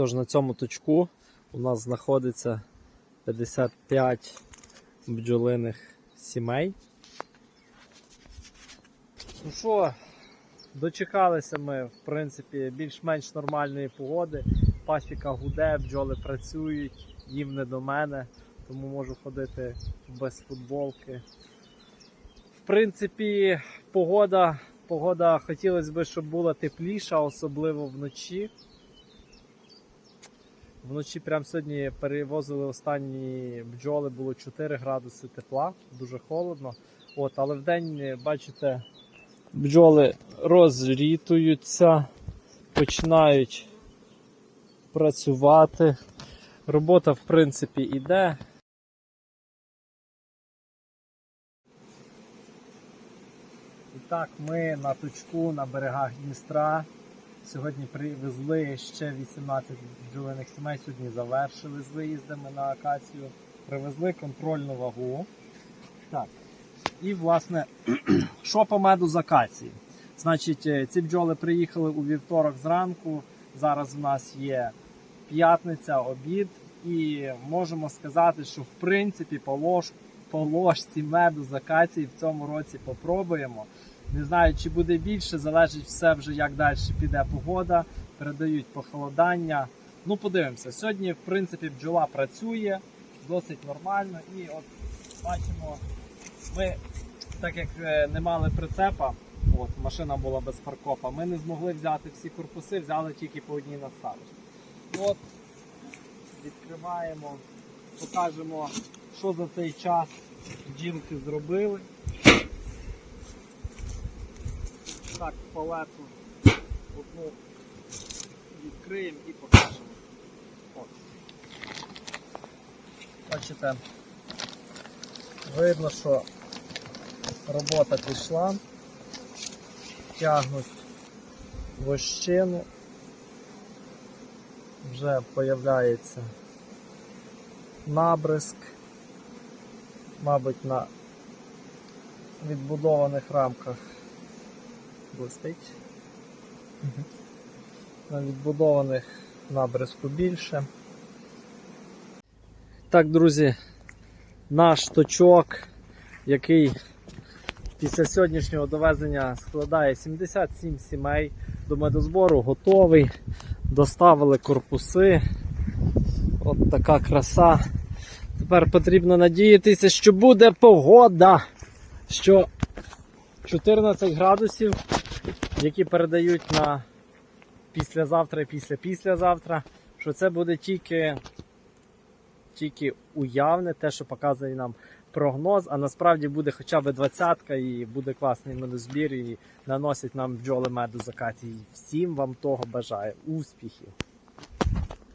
Тож на цьому точку у нас знаходиться 55 бджолиних сімей. Ну що, дочекалися ми, в принципі, більш-менш нормальної погоди. Пасіка гуде, бджоли працюють, їм не до мене, тому можу ходити без футболки. В принципі, погода, погода хотілося б, щоб була тепліша, особливо вночі. Вночі прямо сьогодні перевозили останні бджоли, було 4 градуси тепла, дуже холодно. От, але вдень, бачите, бджоли розрітуються, починають працювати. Робота, в принципі, іде. І так, ми на точку на берегах Дністра. Сьогодні привезли ще 18 бджолиних сімей. Сьогодні завершили з виїздами на акацію. Привезли контрольну вагу. Так. І, власне, що по меду з акації? Значить, е, ці бджоли приїхали у вівторок зранку. Зараз в нас є п'ятниця, обід, і можемо сказати, що в принципі по, лож, по ложці меду з акації в цьому році попробуємо. Не знаю, чи буде більше, залежить все вже як далі піде погода. Передають похолодання. Ну, подивимося. Сьогодні, в принципі, бджола працює досить нормально. І от бачимо, ми, так як е, не мали прицепа, от, машина була без фаркопа, ми не змогли взяти всі корпуси, взяли тільки по одній наставочці. От, відкриваємо, покажемо, що за цей час бджілки зробили. Так, палету одну відкриємо і покажемо. От. Бачите, видно, що робота пішла, тягнуть вощину, вже появляється набризк, мабуть, на відбудованих рамках блистить. На відбудованих набризку більше. Так, друзі, наш точок, який після сьогоднішнього довезення складає 77 сімей до медозбору, готовий. Доставили корпуси. От така краса. Тепер потрібно надіятися, що буде погода. Що 14 градусів, які передають на післязавтра і після післязавтра, що це буде тільки, тільки уявне, те, що показує нам прогноз, а насправді буде хоча б двадцятка і буде класний медозбір і наносять нам бджоли меду закаті. І всім вам того бажаю. Успіхів!